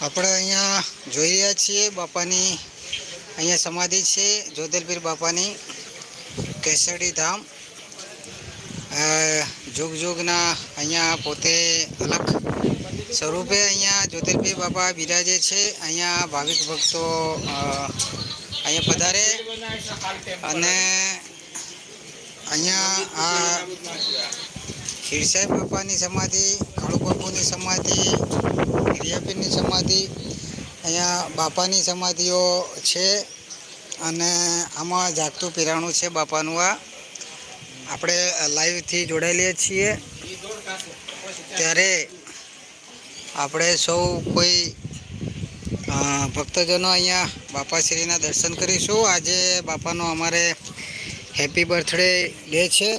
આપણે અહીંયા જોઈ રહ્યા છીએ બાપાની અહીંયા સમાધિ છે જોધલપીર બાપાની કેસડી ધામ. જુગ જુગના અહીંયા પોતે અલગ સ્વરૂપે અહીંયા જ્યોતિર્પીર બાપા બિરાજે છે. અહીંયા ભાવિક ભક્તો અહીંયા પધારે. અને અહીંયા આ ખીરસાહેબ બાપાની સમાધિ કાળુ બાપુની સમાધિ હિરિયાપીરની સમાધિ, અહીંયા બાપાની સમાધિઓ છે અને આમાં જાગતું પીરાણું છે બાપાનું આ. આપણે લાઈવથી જોડાયેલીએ છીએ. ત્યારે આપણે સૌ કોઈ ભક્તજનો અહીંયા બાપાશ્રીના દર્શન કરીશું. આજે બાપાનો અમારે હેપી બર્થડે ડે છે.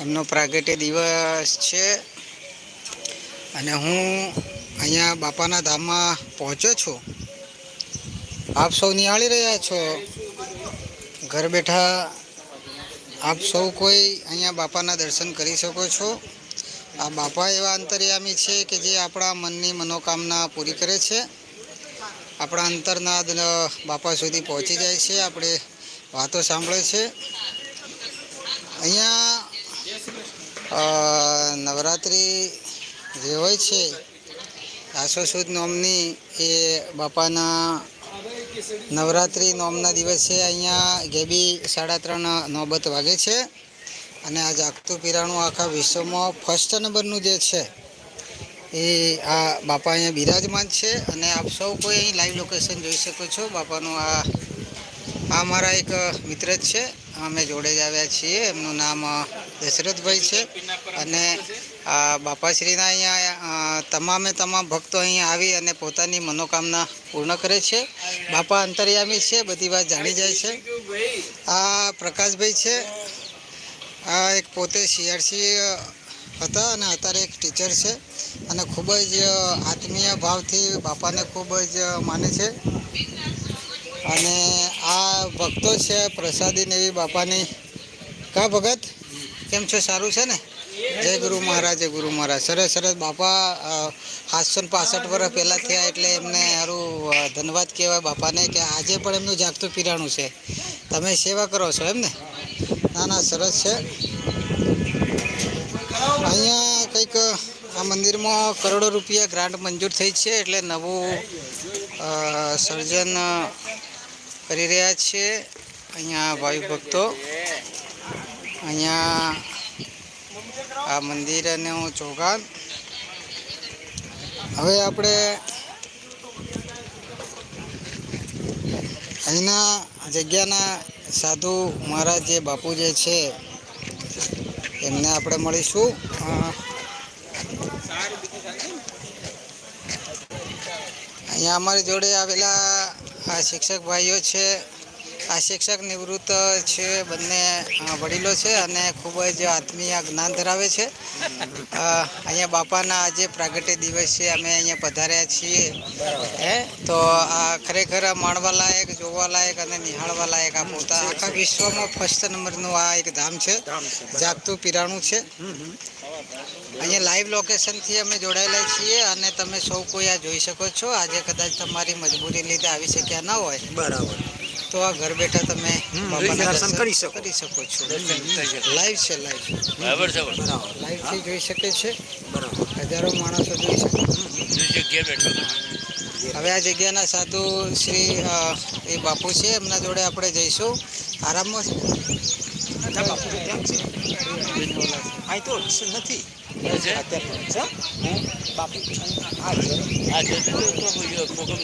એમનો પ્રાગટ્ય દિવસ છે. અને હું અહીંયા બાપાના ધામમાં પહોંચ્યો છો. આપ સૌ નિહાળી રહ્યા છો. ઘર બેઠા આપ સૌ કોઈ અહીંયા બાપાના દર્શન કરી શકો છો. આ બાપા એવા અંતર્યામી છે કે જે આપણા મનની મનોકામના પૂરી કરે છે. આપણા અંતરના બાપા સુધી પહોંચી જાય છે. આપણે વાતો સાંભળે છે. અહીંયા નવરાત્રિ જે હોય છે આસો સુદ નોમની એ બાપાના નવરાત્રિ નોમના દિવસે અહીંયા ગેબી સાડા ત્રણ નોબત વાગે છે. અને આ જાગતું પીરાણું આખા વિશ્વમાં ફર્સ્ટ નંબરનું જે છે, એ આ બાપા અહીંયા બિરાજમાન છે. અને આપ સૌ કોઈ અહીં લાઈવ લોકેશન જોઈ શકો છો. બાપાનું આ આ મારા એક મિત્ર જ છે. અમે જોડે જ આવ્યા છીએ. એમનું નામ દશરથભાઈ છે. અને બાપાશ્રીના અહીંયા તમામે તમામ ભક્તો અહીંયા આવી અને પોતાની મનોકામના પૂર્ણ કરે છે. બાપા અંતર્યામી છે, બધી વાત જાણી જાય છે. આ પ્રકાશભાઈ છે. આ એક પોતે સીઆરસી હતા અને અત્યારે એક ટીચર છે. અને ખૂબ જ આત્મીય ભાવથી બાપાને ખૂબ જ માને છે. અને આ ભક્તો છે પ્રસાદી એવી બાપાની. કા ભગત? કેમ છો? સારું છે ને? જય ગુરુ મહારાજ, જય ગુરુ મહારાજ. સરસ સરસ. બાપા સાતસો ને પાસઠ વર્ષ પહેલાં થયા એટલે એમને સારું ધન્યવાદ કહેવાય બાપાને કે આજે પણ એમનું જાગતું પીરાણું છે. તમે સેવા કરો છો એમ ને? ના ના, સરસ છે. અહીંયા કંઈક આ મંદિરમાં કરોડો રૂપિયા ગ્રાન્ટ મંજૂર થઈ છે એટલે નવું સર્જન કરી રહ્યા છે. અહીંયા ભાવિ ભક્તો. અહીંયા આ મંદિર અને હું ચોગાન. હવે આપણે અહીંના જગ્યાના સાધુ મહારાજ જે બાપુ જે છે, એમને આપણે મળીશું. અહીંયા અમારી જોડે આવેલા આ શિક્ષક ભાઈઓ છે આ શિક્ષક નિવૃત્ત છે બંને વડીલો છે અને ખૂબ જ આત્મીય જ્ઞાન ધરાવે છે. અહીંયા બાપાના આજે પ્રાગટ્ય દિવસ છે, અમે અહીંયા પધાર્યા છીએ. હે? તો આ ખરેખર માણવા લાયક જોવા લાયક અને નિહાળવા લાયક આ પોતા આખા વિશ્વમાં ફર્સ્ટ નંબરનું આ એક ધામ છે, જાગતું પીરાણું છે. અહીંયા લાઈવ લોકેશનથી અમે જોડાયેલા છીએ અને તમે સૌ કોઈ આ જોઈ શકો છો. આજે કદાચ તમારી મજબૂરી લીધે આવી શક્યા ન હોય. બરાબર. તો આ ઘર બેઠા તમે દર્શન કરી શકો. કરી શકો છો લાઈવ છે લાઈવ બરાબર છે લાઈવથી જોઈ શકે છે બરાબર હજારો માણસો જોઈ શકે હવે આ જગ્યાના સાધુ શ્રી એ બાપુ છે એમના જોડે આપણે જઈશું આરામમાં છે નથી અત્યારે હું બાપુ આ જતું તો કોકમ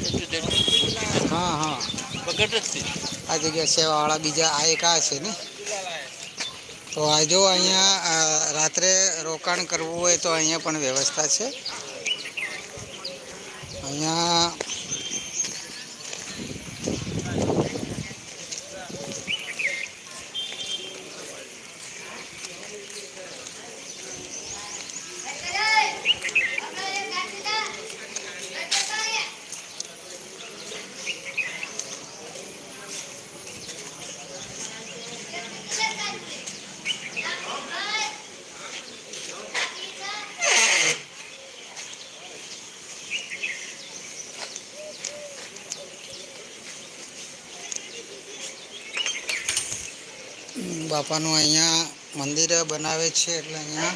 હોય હા હા. છે આ જગ્યા સેવાવાળા બીજા આ એક આ છે ને. તો આ જો અહીંયા રાત્રે રોકાણ કરવું હોય તો અહીંયા પણ વ્યવસ્થા છે. અહીંયા બાપાનું અહીંયા મંદિર બનાવે છે એટલે અહીંયા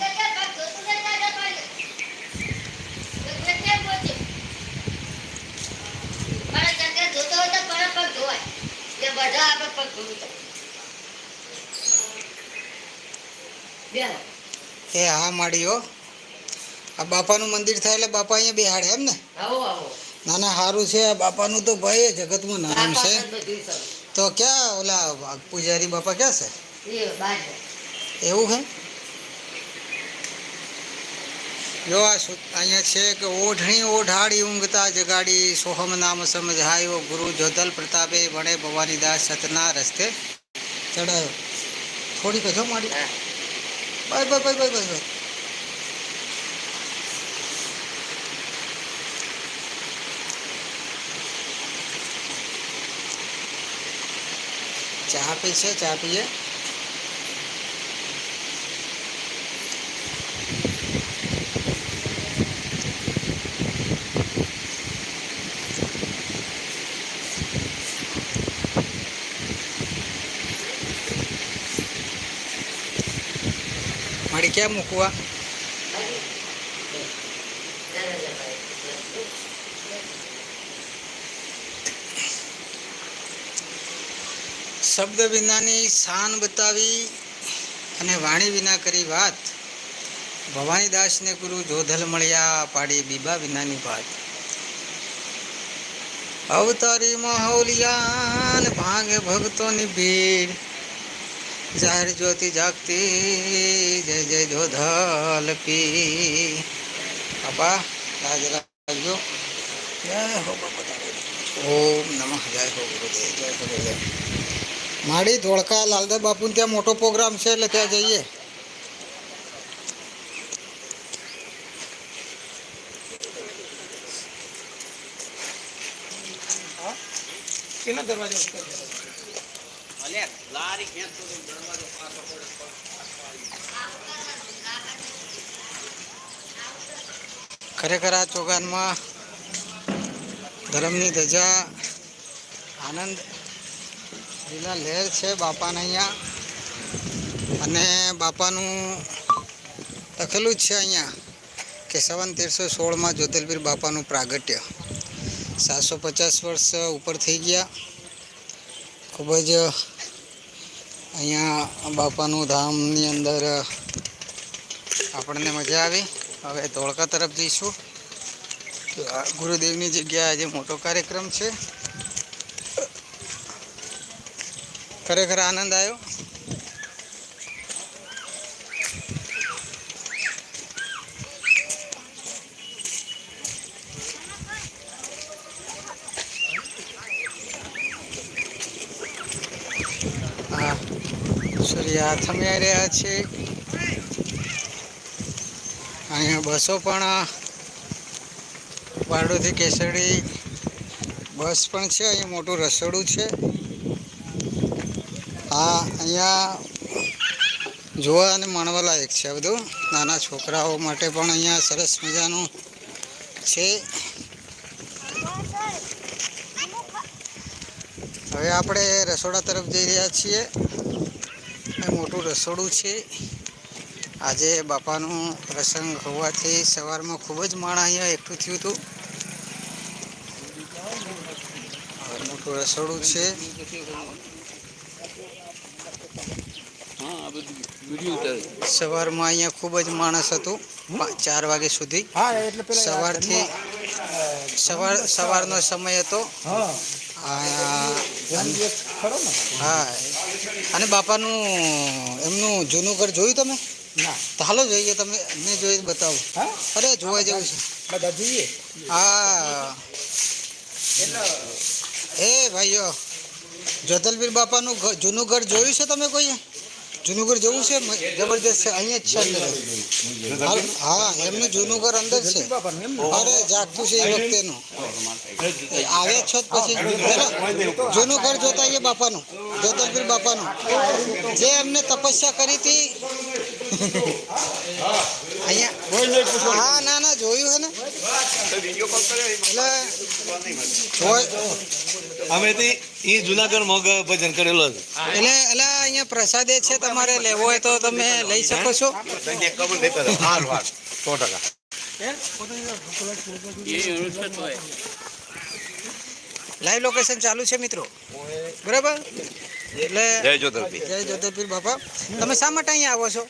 એ હા માળીઓ આ બાપાનું મંદિર થાય એટલે બાપા અહીંયા બેહાડે એમ ને? ના ના સારું છે બાપાનું તો ભાઈ જગતમાં નામ છે. તો ક્યાં ઓલા પૂજારી બાપા ક્યાં છે? એવું હે? જો આ અહીંયા છે કે ઓઢણી ઓઢાડી ઊંઘતા જગાડી સોહમ નામ સમજાયો ગુરુ જોધલ પ્રતાપે વણે ભવાની દાસ સતના રસ્તે ચડાયો. થોડી કજો મારી. Bye bye bye bye bye. ચા પી છે ચા પીએ. મળી ક્યાં મૂકવા? શબ્દ વિનાની શાન બતાવી અને વાણી વિના કરી વાત. ભવાનીદાસને ગુરુ જોધલ મળ્યા પાડી બીબા વિનાની વાત. અવતારી માહોલિયાન ભાંગે ભક્તોની ભીડ. જાહેર જ્યોતિ જાગતી, જય જય જોધલ પી. બાપા રાજ રાજ્યો જય હો બાપા. ઓમ નમઃ, જય હો ગુરુદેવ, જય ગુરુદેવ. માડી ધોળકા લાલદા બાપુ ત્યાં મોટો પ્રોગ્રામ છે એટલે ત્યાં જઈએ. કેનો દરવાજો ઉપર? ખરેખર આ ચોગાનમાં ધર્મની ધજા આનંદ લીલા લહેર છે બાપાને અહીંયા. અને બાપાનું લખેલું જ છે અહીંયા કે સવન તેરસો સોળમાં જ્યોતિર્પીર બાપાનું પ્રાગટ્ય. સાતસો પચાસ વર્ષ ઉપર થઈ ગયા. ખૂબ જ અહીંયા બાપાનું ધામની અંદર આપણને મજા આવી. હવે ધોળકા તરફ જઈશું. ગુરુદેવની જગ્યાએ આજે મોટો કાર્યક્રમ છે. ખરેખર આનંદ આવ્યો? સૂર્ય થમી રહ્યા છે. અહીંયા બસો પણ વાડોથી કેસરડી બસ પણ છે, અહીંયા મોટું રસોડું છે. હા, અહીંયા જોવા અને માણવા લાયક છે આ બધું. નાના છોકરાઓ માટે પણ અહીંયા સરસ મજાનું છે. હવે આપણે રસોડા તરફ જઈ રહ્યા છીએ. મોટું રસોડું છે. આજે બાપાનું પ્રસંગ હોવાથી સવારમાં ખૂબ જ માણસ અહીંયા એકઠું થયું હતું. મોટું રસોડું છે હા આ બધું વીડિયો ઉતારે સવારમાં અહીંયા ખૂબ જ માણસ હતું ચાર વાગ્યા સુધી. હા એટલે પેલા સવારથી સવાર સવારનો સમય હતો. હા. અને બાપાનું એમનું જૂનું ઘર જોયું તમે? ના. હાલો જોઈએ તમે મેં જોઈ બતાવો. હા? અરે જોવા જેવું છે. બધા જોઈએ? હા. એ ભાઈઓ જોધલવીર બાપાનું જૂનું ઘર જોયું છે તમે કોઈ જૂનું જવું છે? જબરદસ્ત છે. અહીંયા જ છે હા, એમનું જૂનું ઘર અંદર છે. અરે જાગતું છે એ વખતેનું. આવે છો જ પછી. જૂનું ઘર જોતા આવીએ બાપાનું જોધલવીર બાપાનું. જે એમને તપસ્યા કરી હતી અહીંયા? હા ના ના જોયું હે ને. અમે એ જુનાગઢ મોગ ભજન કરેલો છે. એટલે એટલે અહીંયા પ્રસાદે છે તમારે લેવો હોય તો તમે લઈ શકો છો. સો ટકા લાઈવ લોકેશન ચાલુ છે મિત્રો. બરાબર? એટલે જય જોતરપી જય જોધપીર બાપા. તમે શા માટે અહીંયા આવો છો?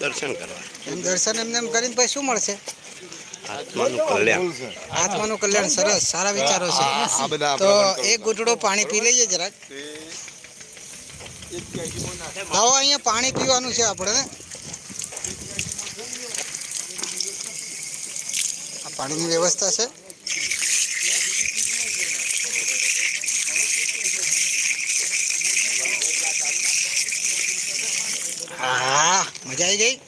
દર્શન કરવા. એમ દર્શન એમને એમ કરીને પછી શું મળશે? આત્માનું કલ્યાણ. આત્માનું કલ્યાણ સરસ સારા વિચારો છે. તો એક ઘૂંટડો પાણી પી લઈએ જરાક. આવો અહીંયા પાણી પીવાનું છે આપણે. ને આ પાણીની વ્યવસ્થા છે. હા મજા આવી ગઈ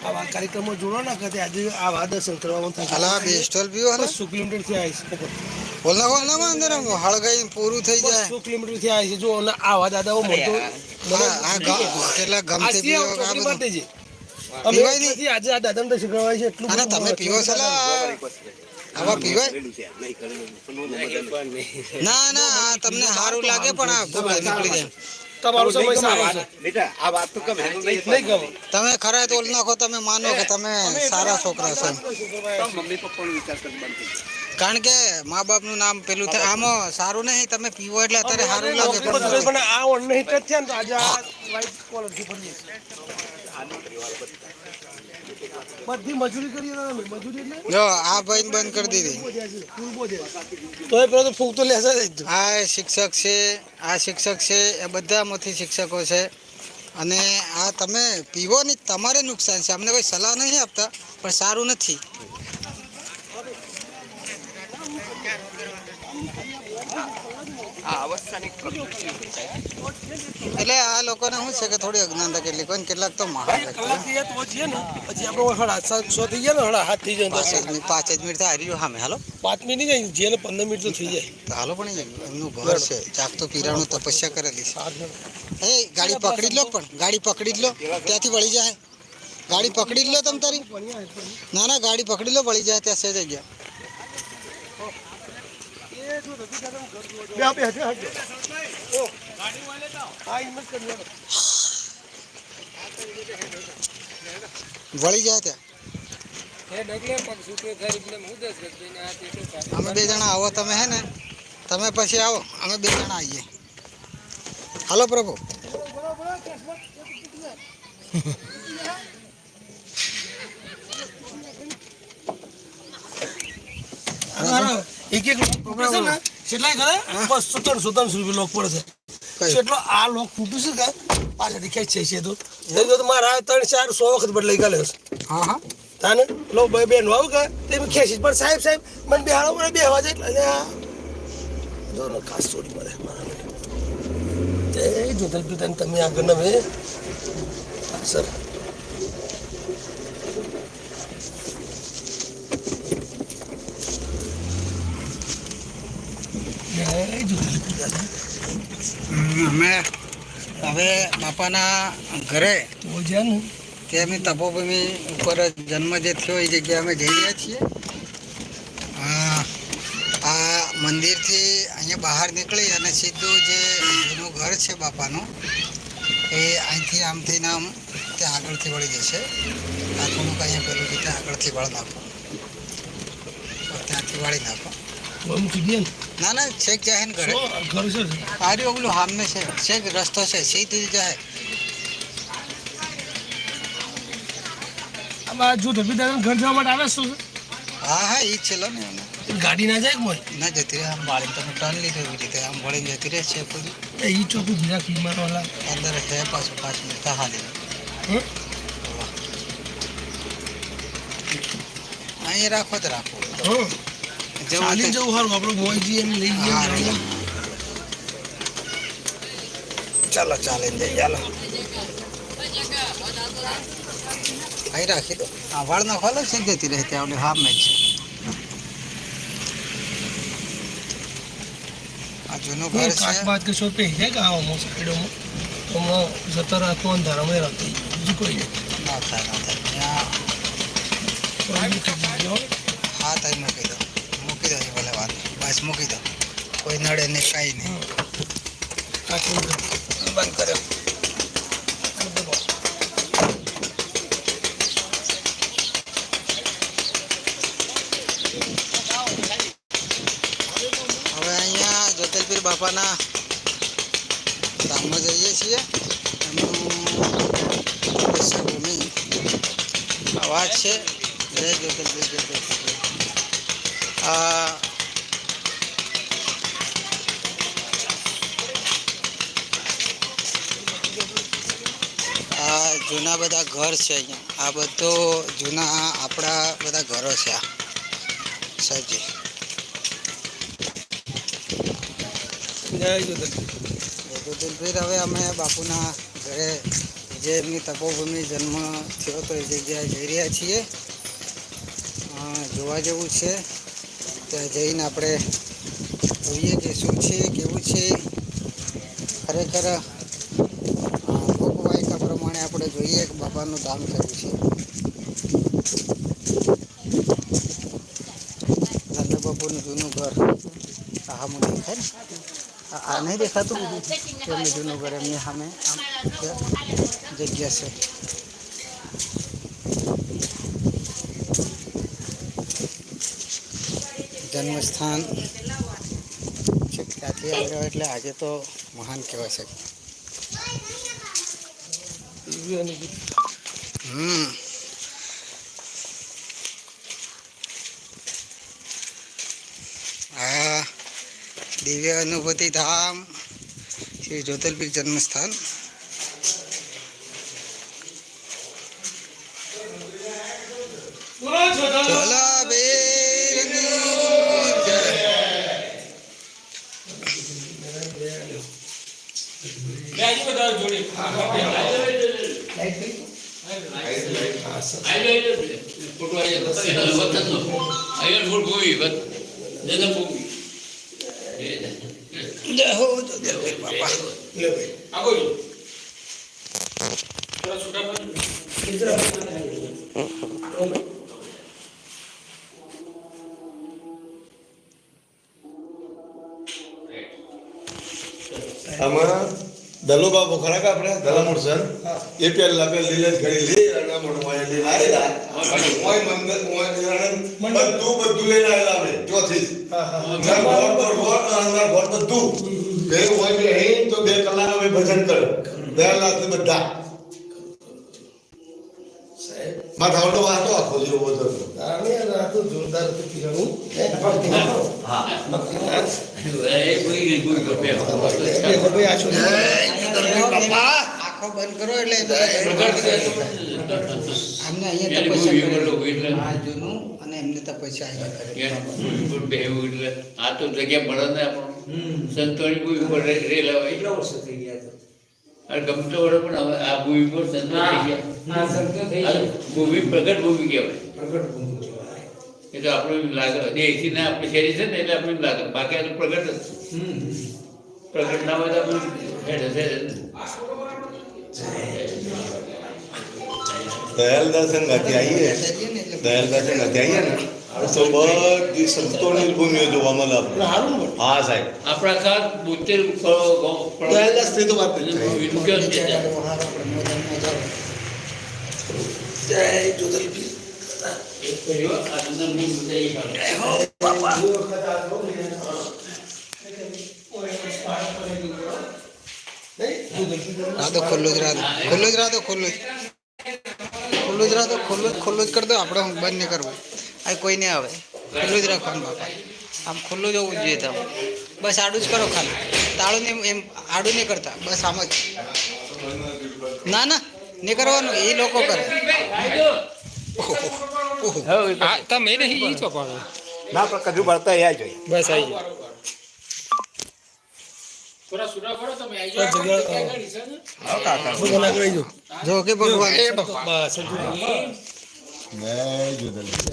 આવા કાર્યક્રમો જોડો ને કે આજે આ વા દર્શન કરવામાં થશે હાલા બે સ્ટોલ પીવો ને બસો કિલોમીટર નાખો નાખો અંદર હળગાઈ પૂરું થઈ જાય કિલોમીટરથી જો અને આવા દાદાઓ મળતો હા, આ ગ- કેટલા ગમતી પીવો આ બધું માટે પીવાય નહીં? આજે આ દાદાને કરવા આવીએ એટલું અને તમે પીવો છો આવા પીવાય ના ના આ તમને સારું લાગે પણ આ નીકળી જાય તમારું સમય સારો છે નહીં ગમે તમે ખરા તોલ નાખો તમે માનો કે તમે સારા છોકરા છો કારણ કે મા બાપનું નામ પેલું થાય. આમાં સારું નહીં તમે પીવો એટલે અત્યારે સારું લાગે પણ આ ઓનલાઈન હિટ જ થયા ને તો આજે આ વાઇટ collar થી ફરીએ. બધી મજૂરી કરીએ તો મજૂરી એટલે? જો આ ભાઈ બંધ કરી દીધી. પેલો તો જ. આ શિક્ષક છે આ શિક્ષક છે એ બધામાંથી શિક્ષકો છે. અને આ તમે પીવો નહીં તમારે નુકસાન છે. અમને કોઈ સલાહ નહીં આપતા પણ સારું નથી. એટલે આ લોકોને શું છે કે થોડી અજ્ઞાનતા કેટલી? કોઈ કેટલાક તો મહાન પહોંચીએ ને. પછી આપણે થઈ ગયા ને હાથ થઈ જાય પાંચ જ મિનિટ પાંચ જ મિનિટ હારી સામે. હાલો. પાંચ મિનિટ નહીં જાય પંદર મિનિટ તો થઈ જાય. તો હાલો પણ એમનું ઘર છે. ચાક તો પીરાણું તપસ્યા કરેલી છે. એ ગાડી પકડી જ લો પણ ગાડી પકડી જ લો. ત્યાંથી વળી જાય. ગાડી પકડી જ લો તમ તારી. ના ના ગાડી પકડી લો વળી જાય ત્યાં છે જગ્યા. બે આપે હજુ હજુ ઓ હા હિંમત કરી લો. વળી જાય ત્યાં અમે બે જણા આવો, તમે હે ને, તમે પછી આવો, અમે બે જણા આવીએ. હાલો પ્રભુ. એક એક લોક ફૂટે છે ને કેટલાય બસો લોક પડે છે? કેટલો આ લોક ફૂટ્યું છે કે પાછળથી ખેંચે છે તો. તો મારા ત્રણ ચાર સો વખત બદલાઈ ગયેલો છે. હા હા. તાને? લો બે બેન આવ કે તે ખેંચી પણ સાહેબ સાહેબ મને બેહાડો મને બે અને આ દોનો ખાસ ચોરી પડે મારા માટે. તમે આગળ નવે સર જય જોતલ પિતા અમે હવે બાપાના ઘરે તો એમની તપોભૂમિ ઉપર જન્મ જે થયો એ જગ્યાએ અમે જઈ રહ્યા છીએ. આ મંદિરથી અહીંયા બહાર નીકળી અને સીધું જે જૂનું ઘર છે બાપાનું, એ અહીંથી આમથી આમ ત્યાં આગળથી વળી જશે. આ થોડુંક અહીંયા પેલું રીતે આગળથી વળી નાખો. ત્યાંથી વાળી નાખો. ને ના છેક જાય ને ઘરે આર્યું ઓગલું હામે છે છેક રસ્તો છે સીધું જાય આમાં જો ધબીદાર ઘર જવા માટે આવે શું હા હા એ છે ને ગાડી ના જાય કોઈ ના જતી રહે આમ બાળી તમે ટર્ન લીધો એવી રીતે આમ વળીને જતી રહે છે પછી એ ચોખ્ખું બીજા ખીમાર વાળા અંદર છે પાછું પાંચ મિનિટ હાલી? અહીં રાખો તો રાખો હા જેવું ચાલીને તે- જવું સારું આપણે મોયજી એમ લઈ હા, ગયા રહી. ચાલો ચાલે ને ચાલો અહીં રાખી દો આ વાળ ના ખોલો છે જતી રહેતી આવડે હા મેં છે આ જૂનું ઘર કાચ છે બાદ કે શો પે છે ગામમાં સાઈડોમાં હમણાં જતા રાખો અંધારામાં રહેતી બીજું કોઈ નહીં ના થાય ના થાય ત્યાં કોઈ બી થઈ ગયો હા થાય મૂકી દો મૂકી દો એ ભલે વાત બસ મૂકી દો. કોઈ નડે નહીં કાંઈ નહીં. બંધ કર્યો. હવે અહીંયા જ્યોતિર્પીર બાપાના ધામમાં જઈએ છીએ. એમનું આ અવાજ છે. જય જ્યોતિર્પીર જય જ્યોતિર્પીર આ આ જૂના બધા ઘર છે અહીંયા. આ બધો જૂના આપણા બધા ઘરો છે આ. સાચી જય હવે અમે બાપુના ઘરે જે એમની તપોભૂમિ જન્મ થયો તો એ જગ્યાએ જઈ રહ્યા છીએ. જોવા જેવું છે. ત્યાં જઈને આપણે જોઈએ કે શું છે કેવું છે. ખરેખર જોઈએ કે કર્યું છે. ધન્ય બાપુનું જૂનું ઘર. આ મને દેખાય ને? આ આ નહીં દેખાતું? એમનું જૂનું ઘર એમની સામે. આમ જગ્યા છે. જન્મસ્થાન છે. ત્યાંથી આવ્યો એટલે આજે તો મહાન કહેવાય છે હમ. દિવ્ય અનુભૂતિ ધામ શ્રી જ્યોતિર્પીર જન્મસ્થાન ચોલા બેરની જય. ફોટો આવી જાય વતનનો અહીંયા મૂળ ભૂમિ વત જન્મભૂમિ જય હો જ્યોતિર્પીર બાપા આમાં દલોબા બોખરા કે આપણે દલામુડ સર એ પેલા પેલા લીલે ઘડી લે અને મોટો માય લઈને આયેલા ઓય મંદિર ઓય નિરાણંદ બધું બધું લઈને આયેલા આપણે ચોથી ઘર ઘર પર ઘર અંદર ઘર બધું બે ઓય બે હે તો બે કલાક અમે ભજન કરે બે લાખ બધા માથા ઓટો વાતો આખો જેવો બધો જોરદાર એ ભાઈ આ શું આંખો બંધ કરો એટલે અમને અહીંયા તપસ્યા એટલે. આ જૂનું અને એમને તપસ્યા અહીંયા કરી. એટલે આ તો જગ્યા મળે ને આપણને સંતોની ભૂમિ પર રેલા હોય. કેટલા વર્ષો થઈ ગયા તો? અને ગમતો વડે પણ હવે આ ભૂમિ પર સંતો થઈ ગયા. ભૂમિ પ્રગટ ભૂમિ કહેવાય. પ્રગટ ભૂમિ કહેવાય. એ તો આપણે એમ લાગે. દેશી ના આપણે શરીર છે ને એટલે આપણે એમ લાગે. બાકી આ તો પ્રગટ જ હમ. પ્રગટ ના હોય તો આપણે હેડ હશે જ. દયાલદાસ સંગાથી આવીએ દયાલદાસ સંગાથી આવીએ ને તો બધી સંતોની ભૂમિઓ જોવા મળે આપણે સારું ને હા સાહેબ આપણા ખાસ બોતેર દયાલદાસથી તો વાત જ થાય મૂક્યો જ છે મહારાજ પ્રમોદનમાં જાઓ. જય જોધલપીર એક કર્યો આ તમને મૂળ બતાવી કાઢો. રાધો ખુલ્લું જ રાધો. ખુલ્લું જ રાધો ખુલ્લું જ. ખુલ્લું જ રાધો ખુલ્લું જ ખુલ્લું જ કરી દો. આપણે હું બંધ નહીં કરવું. આ કોઈ નહીં આવે. ખુલ્લું જ રાખવાનું બાપા. આમ ખુલ્લું જ હોવું જોઈએ તમે. બસ આડું જ કરો ખાલી. તાળું નહીં એમ આડું નહીં કરતા. બસ આમ જ. ના ના નહીં કરવાનું. એ લોકો કરે. તમે નહીં ઈ ના પણ કજુ પડતા યા જોઈએ બસ આવી ગયો થોડા સુરા પડો તમે આવી તો જાઓ જગ્યા- ક્યાં ગાડી છે ને? ભગવાન આગળ આવી જાઓ. જો કે ભગવાન. બસ હજુ નહીં. જય જોધલપુર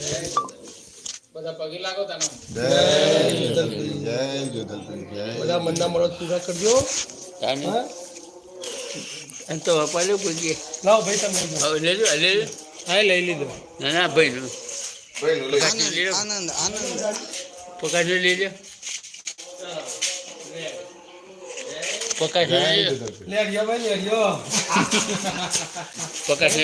બધા પગે લાગો તને. જય બધા મનના મળો કરજો. તો લાવો ભાઈ તમે લઈ હવે લેજો લેજો. હા લઈ લીધો. ના ના ભાઈ નું ભાઈ લઈ આનંદ આનંદ. પકાશ લેજો. પકાશ પકાશ